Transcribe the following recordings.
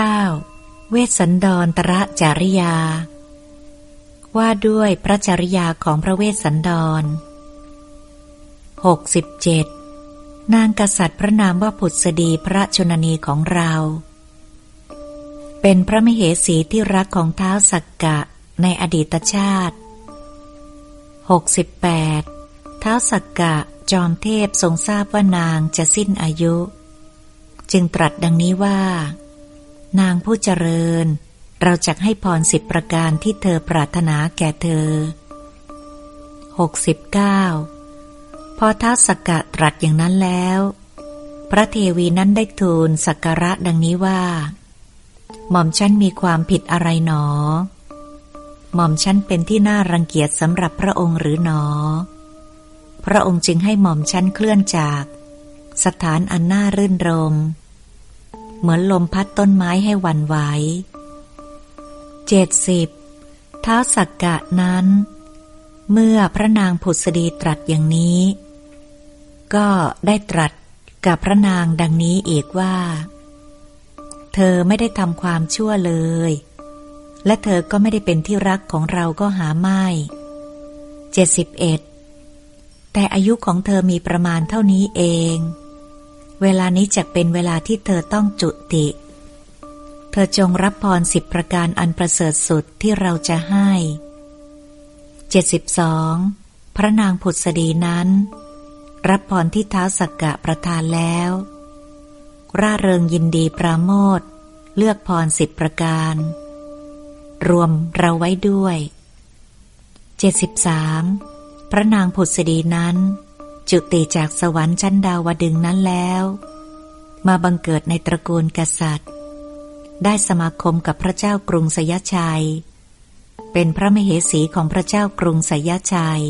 9. เวสสันดรตระจาริยา ว่าด้วยพระจริยาของพระเวสสันดร 67 นางกษัตริย์พระนามว่าผุดสดีพระชนนีของเรา เป็นพระมเหสีที่รักของเท้าสักกะในอดีตชาติ 68 เท้าสักกะจอมเทพทรงทราบว่านางจะสิ้นอายุ จึงตรัสดังนี้ว่า นางผู้เจริญ เราจะให้พรสิบประการที่เธอปรารถนาแก่เธอ 69 พอท้าสกกะตรัสอย่างนั้นแล้ว พระเทวีนั้นได้ทูลสักการะดังนี้ว่า หม่อมฉันมีความผิดอะไรหนอ หม่อมฉันเป็นที่น่ารังเกียจสำหรับพระองค์หรือหนอ พระองค์จึงให้หม่อมฉันเคลื่อนจาก สถานอันน่ารื่นรม เหมือนลมพัดต้นไม้ให้วันไหวเจ็ดสิบเท้าสักกะนั้น เมื่อพระนางผุษดีตรัสอย่างนี้ ก็ได้ตรัสกับพระนางดังนี้อีกว่า เธอไม่ได้ทำความชั่วเลย และเธอก็ไม่ได้เป็นที่รักของเราก็หาไม่เจ็ดสิบเอ็ดแต่อายุของเธอมีประมาณเท่านี้เอง เวลานี้จะเป็นเวลาที่เธอต้องจุติ เธอจงรับพรสิบประการอันประเสริฐสุดที่เราจะให้เจ็ดสิบสองพระนางผุดสดีนั้น รับพรที่เท้าสักกะประทานแล้ว ร่าเริงยินดีปราโมทเลือกพรสิบประการ รวมเราไว้ด้วยเจ็ดสิบสามพระนางผุดสดีนั้น จุติจากสวรรค์ชั้นดาวดึงนั้นแล้ว มาบังเกิดในตระกูลกษัตริย์ ได้สมาคมกับพระเจ้ากรุงสยชัย เป็นพระมเหสีของพระเจ้ากรุงสยชัย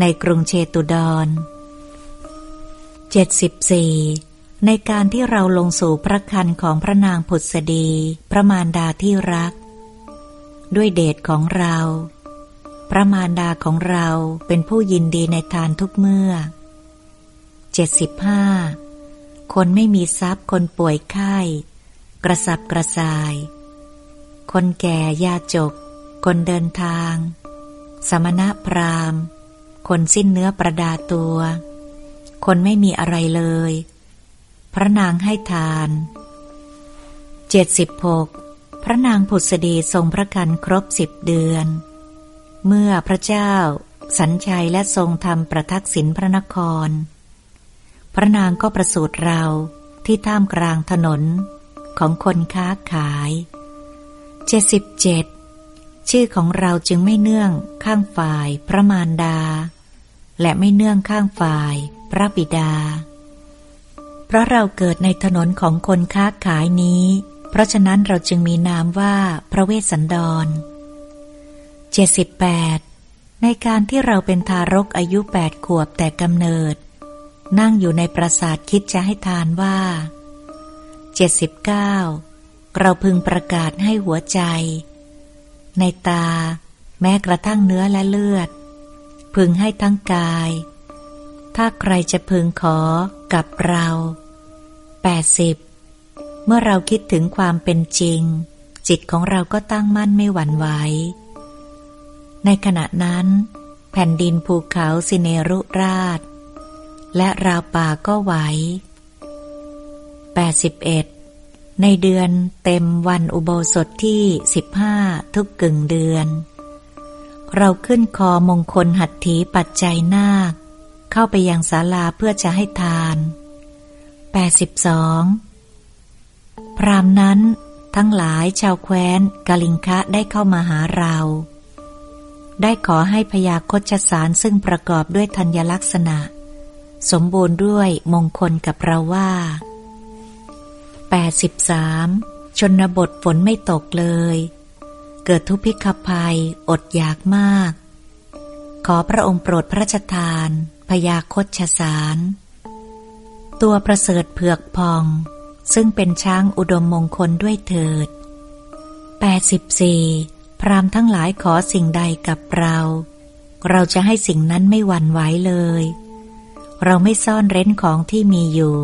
ในกรุงเชตุดร 74 ในการที่เราลงสู่พระคันของพระนางผุดสดี พระมารดาที่รัก ด้วยเดชของเรา พระมารดาของเราเป็นผู้ยินดีในทานทุกเมื่อ 75. คนไม่มีทรัพย์คนป่วยไข้ กระสับกระส่าย คนแก่ยาจก คนเดินทาง สมณะพราหมณ์ คนสิ้นเนื้อประดาตัว คนไม่มีอะไรเลย พระนางให้ทาน 76. พระนางผุษดีทรงพระกันครบสิบเดือน เมื่อพระเจ้า สัญชัยและทรงทำประทักษิณพระนคร พระนางก็ประสูติเราที่ท่ามกลางถนนของคนค้าขายเจ็ดสิบเจ็ดชื่อของเราจึงไม่เนื่องข้างฝ่ายพระมารดา และไม่เนื่องข้างฝ่ายพระบิดา เพราะเราเกิดในถนนของคนค้าขายนี้ เพราะฉะนั้นเราจึงมีนามว่าพระเวสสันดร 78 ในการที่เราเป็นทารกอายุแปดขวบแต่กำเนิด นั่งอยู่ในปราสาทคิดจะให้ทานว่า 79 เราพึงประกาศให้หัวใจ ในตา แม้กระทั่งเนื้อและเลือด พึงให้ทั้งกาย ถ้าใครจะพึงขอกับเรา 80 เมื่อเราคิดถึงความเป็นจริง จิตของเราก็ตั้งมั่นไม่หวั่นไหว ในขณะนั้น แผ่นดินภูเขาสิเนรุราช และราวป่าก็ไหว 81 ในเดือนเต็มวันอุโบสถที่ 15 ทุกกึ่งเดือน เราขึ้นคอมงคลหัตถีปัจจัยนาค เข้าไปยังศาลาเพื่อจะให้ทาน 82 พรามนั้นทั้งหลายชาวแคว้นกาลิงคะได้เข้ามาหาเรา ได้ขอให้พยาคชสารซึ่งประกอบด้วยธัญลักษณะ สมบูรณ์ด้วยมงคลกับเราว่า 83. ชนบทฝนไม่ตกเลย เกิดทุพพิกภัย อดอยากมาก ขอพระองค์โปรดพระราชทานพยาคชสาร ตัวประเสริฐเผือกพอง ซึ่งเป็นช้างอุดมมงคลด้วยเถิด 84 พรามทั้งหลายขอสิ่งใดกับเรา เราจะให้สิ่งนั้นไม่หวั่นไหวเลย เราไม่ซ่อนเร้นของที่มีอยู่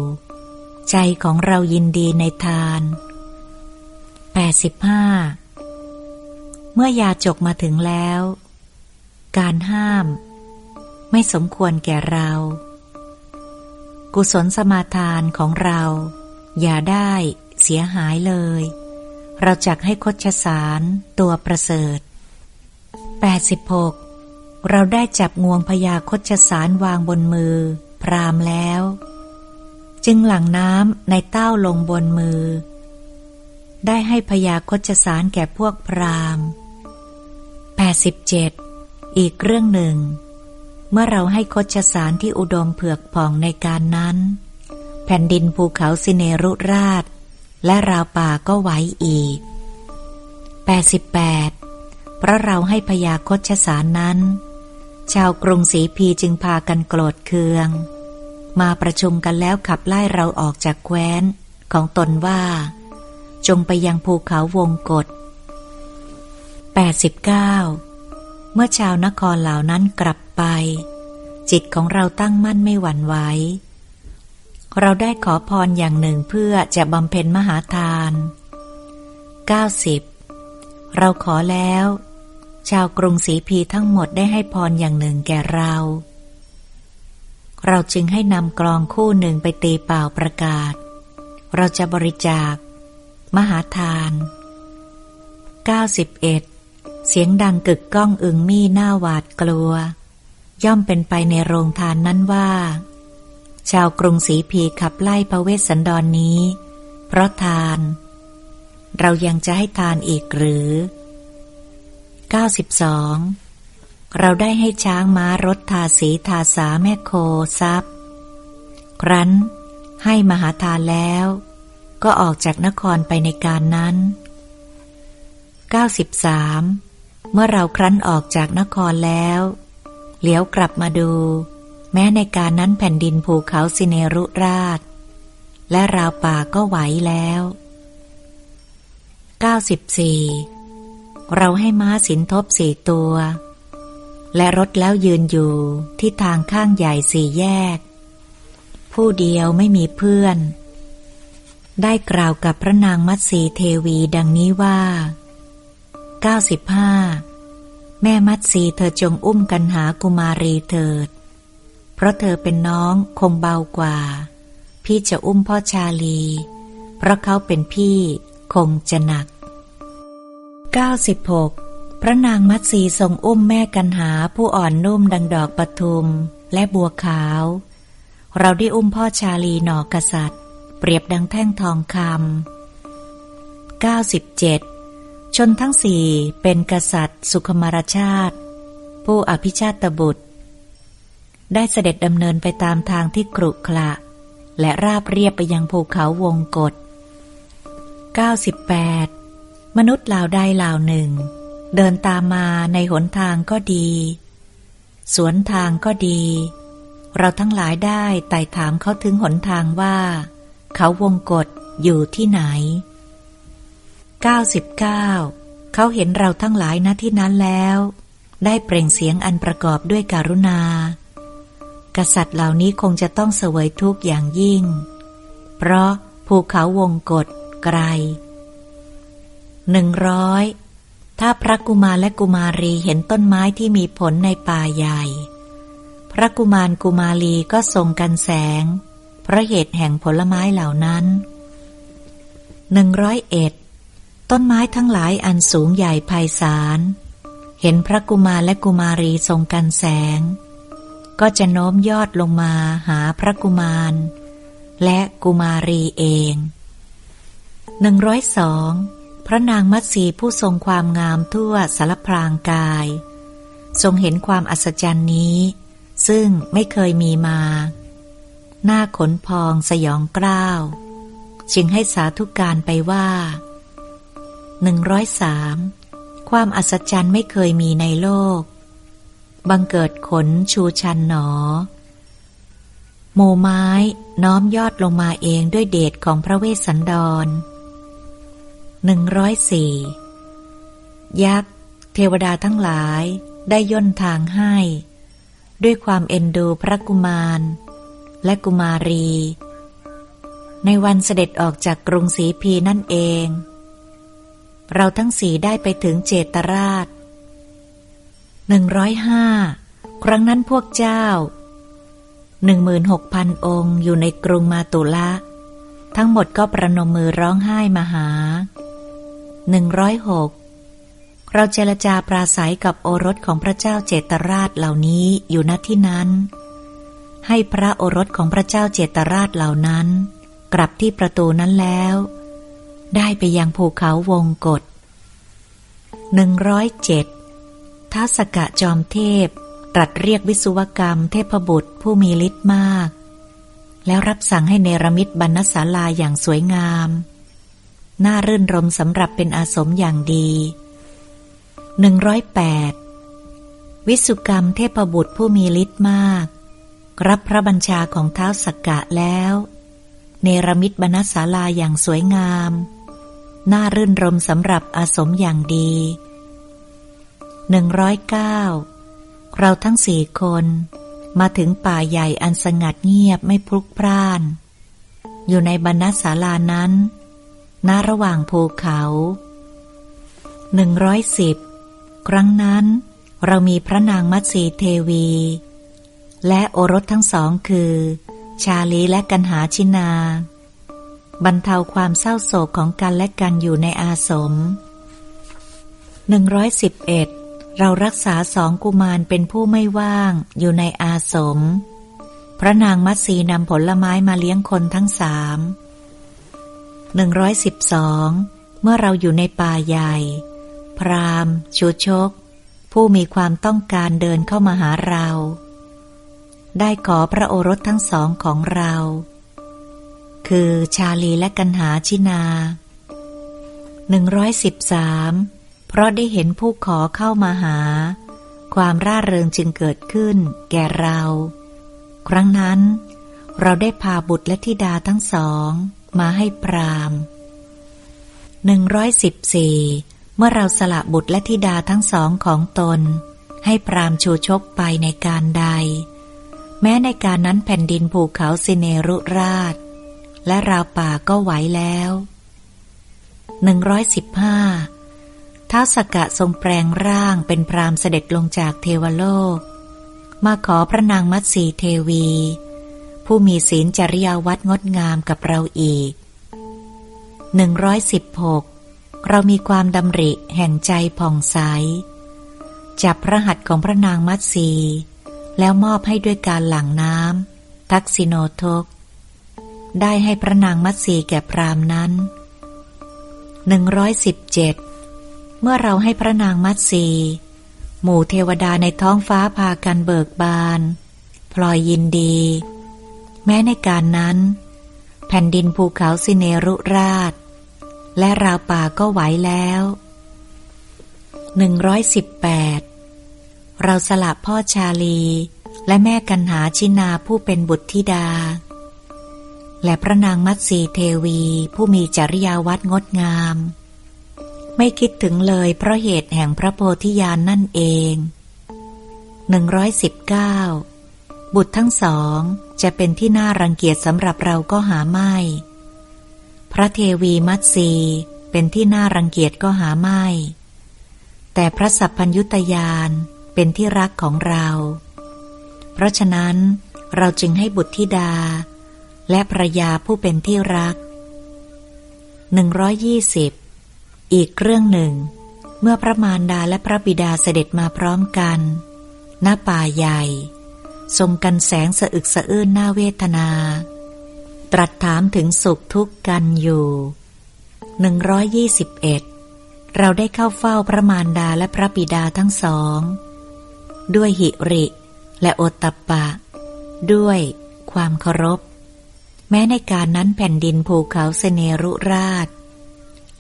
ใจของเรายินดีในทาน 85 เมื่อยาจกมาถึงแล้ว การห้าม ไม่สมควรแก่เรา กุศลสมาทานของเรา อย่าได้เสียหายเลย เราจักให้คดชสารตัวประเสริฐ 86 เราได้จับงวงพญาคดชสารวางบนมือ พรามแล้ว จึงหลั่งน้ำในเต้าลงบนมือ ได้ให้พญาคดชสารแก่พวกพราม87 อีกเรื่องหนึ่ง เมื่อเราให้คดชสารที่อุดมเผือกผ่องในการนั้น แผ่นดินภูเขาสิเนรุราช และราวป่าก็ไหวอีก 88 เพราะเราให้พยาคดชสารนั้น ชาวกรุงศรีพีจึงพากันโกรธเคือง มาประชุมกันแล้วขับไล่เราออกจากแคว้นของตนว่า จงไปยังภูเขาวงกฏ89 เมื่อชาวนครเหล่านั้นกลับไป จิตของเราตั้งมั่นไม่หวั่นไหว เราได้ขอพรอย่างหนึ่งเพื่อจะบำเพ็ญมหาทาน 90 เราขอแล้ว ชาวกรุงศรีพีทั้งหมดได้ให้พรอย่างหนึ่งแก่เรา เราจึงให้นำกลองคู่หนึ่งไปตีเป่าประกาศ เราจะบริจาค มหาทาน 91 เสียงดังกึกก้องอึงมี่หน้าหวาดกลัว ย่อมเป็นไปในโรงทานนั้นว่า ชาวกรุงศรีพีขับไล่พระเวสสันดรนนี้ เพราะทาน เรายังจะให้ทานอีกหรือ 92 เราได้ให้ช้างม้ารถทาสีทาสาแม่โคซับครั้นให้มหาทานแล้ว ก็ออกจากนครไปในการนั้น 93 เมื่อเราครั้นออกจากนครแล้ว เหลียวกลับมาดู แม้ในการนั้นแผ่นดินภูเขาสิเนรุราช และราวป่าก็ไหวแล้ว 94 เราให้ม้าสินทบสี่ตัว และรถแล้วยืนอยู่ที่ทางข้างใหญ่สี่แยก ผู้เดียวไม่มีเพื่อน ได้กล่าวกับพระนางมัตสีเทวีดังนี้ว่า 95แม่มัดสีเธอจงอุ้มกันหากุมารีเถิด เพราะเธอเป็นน้องคงเบากว่า พี่จะอุ้มพ่อชาลี เพราะเขาเป็นพี่คงจะหนัก 96 พระนางมัดสีทรงอุ้มแม่กันหาผู้อ่อนนุ่มดังดอกปทุมและบัวขาว เราได้อุ้มพ่อชาลีหนอกษัตริย์ เปรียบดังแท่งทองคำ97 ชนทั้งสี่เป็นกษัตริย์สุขมารชาติ ผู้อภิชาตบุตร ได้เสด็จดำเนินไปตามทางที่ครุขระและราบเรียบไปยังภูเขาวงกฏ98 มนุษย์เหล่าใดเหล่าหนึ่ง เดินตามมาในหนทางก็ดี สวนทางก็ดี เราทั้งหลายได้ไต่ถามเขาถึงหนทางว่า เขาวงกฏอยู่ที่ไหน 99 เขาเห็นเราทั้งหลายณที่นั้นแล้ว ได้เปล่งเสียงอันประกอบด้วยการุณา กษัตริย์เหล่านี้คงจะต้องเสวยทุกข์อย่างยิ่ง เพราะภูเขาวงกฏไกลหนึ่งร้อยถ้าพระกุมารและกุมารีเห็นต้นไม้ที่มีผลในป่าใหญ่ พระกุมารกุมารีก็ทรงกันแสง เพราะเหตุแห่งผลไม้เหล่านั้นหนึ่งร้อยเอ็ดต้นไม้ทั้งหลายอันสูงใหญ่ไพศาล เห็นพระกุมารและกุมารีทรงกันแสง ก็จะโน้มยอดลงมาหาพระกุมาร และกุมารีเองหนึ่งร้อยสองพระนางมัตสีผู้ทรงความงามทั่วสารพรางกาย ทรงเห็นความอัศจรรย์นี้ ซึ่งไม่เคยมีมา หน้าขนพองสยองกล้าว จึงให้สาธุการไปว่าหนึ่งร้อยสามความอัศจรรย์ไม่เคยมีในโลก บังเกิดขนชูชันหนอโมไม้น้อมยอดลงมาเองด้วยเดชของพระเวสสันดรหนึ่งร้อยสี่ยักษ์ เทวดาทั้งหลายได้ย่นทางให้ ด้วยความเอ็นดูพระกุมาร และกุมารี ในวันเสด็จออกจากกรุงศรีพีนั่นเอง เราทั้งสี่ได้ไปถึงเจตราช หนึ่งร้อยห้าครั้งนั้นพวกเจ้าหนึ่งหมื่นหกพันองค์อยู่ในกรุงมาตุละ ทั้งหมดก็ประนมมือร้องไห้มาหาหนึ่งร้อยหกเราเจรจาปราศัยกับโอรสของพระเจ้าเจตราชเหล่านี้อยู่ณที่นั้น ให้พระโอรสของพระเจ้าเจตราชเหล่านั้น กลับที่ประตูนั้นแล้ว ได้ไปยังภูเขาวงกฏหนึ่งร้อยเจ็ด ท้าสกะจอมเทพ ตรัสเรียกวิศวกรรมเทพบุตรผู้มีฤทธิ์มาก แล้วรับสั่งให้เนรมิตบรรณศาลาอย่างสวยงาม น่ารื่นรมสำหรับเป็นอาสมอย่างดีหนึ่งร้อยแปดวิสุกรรมเทพบุตรผู้มีฤทธิ์มาก รับพระบัญชาของเท้าสกกะแล้ว เนรมิตบรรณศาลาอย่างสวยงาม น่ารื่นรมสำหรับอาสมอย่างดี หนึ่งร้อยเก้าเราทั้งสี่คน มาถึงป่าใหญ่อันสงัดเงียบไม่พลุกพล่าน อยู่ในบรรณศาลานั้นณระหว่างภูเขาหนึ่งร้อยสิบครั้งนั้น เรามีพระนางมัตสีเทวี และโอรสทั้งสองคือ ชาลีและกันหาชินา บรรเทาความเศร้าโศกของกันและกันอยู่ในอาสมหนึ่งร้อยสิบเอ็ด เรารักษาสองกุมารเป็นผู้ไม่ว่างอยู่ในอาสม พระนางมัตสีนำผลไม้มาเลี้ยงคนทั้งสามหนึ่งร้อยสิบสองเมื่อเราอยู่ในป่าใหญ่ พรามชูชก ผู้มีความต้องการเดินเข้ามาหาเรา ได้ขอพระโอรสทั้งสองของเรา คือชาลีและกันหาชินาหนึ่งร้อยสิบสาม ราะได้เห็นผู้ขอเข้ามาหา ความร่าเริงจึงเกิดขึ้น แก่เรา ครั้งนั้น เราได้พาบุตรและธิดาทั้งสอง มาให้พรามหนึ่งร้อยสิบสี่เมื่อเราสละบุตรและธิดาทั้งสองของตน ให้พรามชูชกไปในการใด แม้ในการนั้นแผ่นดินภูเขาสิเนรุราช และราวป่าก็ไหวแล้วหนึ่งร้อยสิบห้า ท้าสกะทรงแปลงร่างเป็นพรามเสด็จลงจากเทวโลก มาขอพระนางมัตสีเทวี ผู้มีศีลจริยาวัดงดงามกับเราอีกหนึ่งร้อยสิบหกเรามีความดำริแห่งใจผ่องใส จับพระหัตถ์ของพระนางมัตสี แล้วมอบให้ด้วยการหลั่งน้ำทักษิโนทก ได้ให้พระนางมัตสีแก่พรามนั้นหนึ่งร้อยสิบ เมื่อเราให้พระนางมัตสีหมู่เทวดาในท้องฟ้าพากันเบิกบาน พลอยยินดี แม้ในการนั้น แผ่นดินภูเขาสิเนรุราช และราวป่าก็ไหวแล้วหนึ่งร้อยสิบแปดเราสละพ่อชาลี และแม่กันหาชินาผู้เป็นบุตรธิดา และพระนางมัตสีเทวีผู้มีจริยาวัดงดงาม ไม่คิดถึงเลยเพราะเหตุแห่งพระโพธิญาณนนั่นเอง 119 บุตรทั้งสองจะเป็นที่น่ารังเกียจสำหรับเราก็หาไม่ พระเทวีมัตสีเป็นที่น่ารังเกียจก็หาไม่ แต่พระสัพพัญยุตยานเป็นที่รักของเรา เพราะฉะนั้นเราจึงให้บุตรธิดา และภรยาผู้เป็นที่รัก 120 อีกเรื่องหนึ่ง เมื่อพระมารดาและพระบิดาเสด็จมาพร้อมกัน หน้าป่าใหญ่ ทรงกันแสงสะอึกสะอื้นหน้าเวทนา ตรัสถามถึงสุขทุกข์กันอยู่หนึ่งร้อยยี่สิบเอ็ดเราได้เข้าเฝ้าพระมารดาและพระบิดาทั้งสอง ด้วยหิริและโอตตปะ ด้วยความเคารพ แม้ในการนั้นแผ่นดินภูเขาเสเนรุราช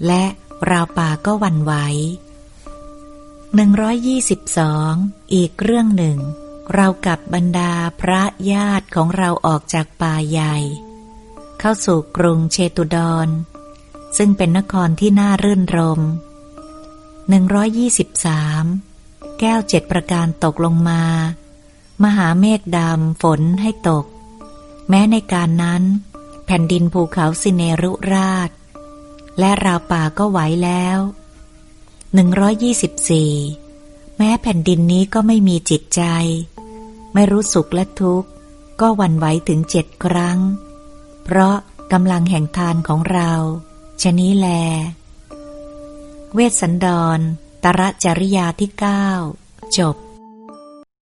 และ ราวป่าก็วันไหวหนึ่งร้อยยี่สิบสองอีกเรื่องหนึ่ง เรากับบรรดาพระญาติของเราออกจากป่าใหญ่ เข้าสู่กรุงเชตุดรซึ่งเป็นนครที่น่ารื่นรมหนึ่งร้อยยี่สิบสามแก้วเจ็ดประการตกลงมา มหาเมฆดำฝนให้ตก แม้ในการนั้น แผ่นดินภูเขาสิเนรุราช และราวป่าก็ไหวแล้วหนึ่งร้อยยี่สิบสี่แม้แผ่นดินนี้ก็ไม่มีจิตใจ ไม่รู้สุขและทุกข์ ก็วันไหวถึงเจ็ดครั้ง เพราะกำลังแห่งทานของเราชะนี้แล เวสสันดร ตระจริยาที่เก้าจบ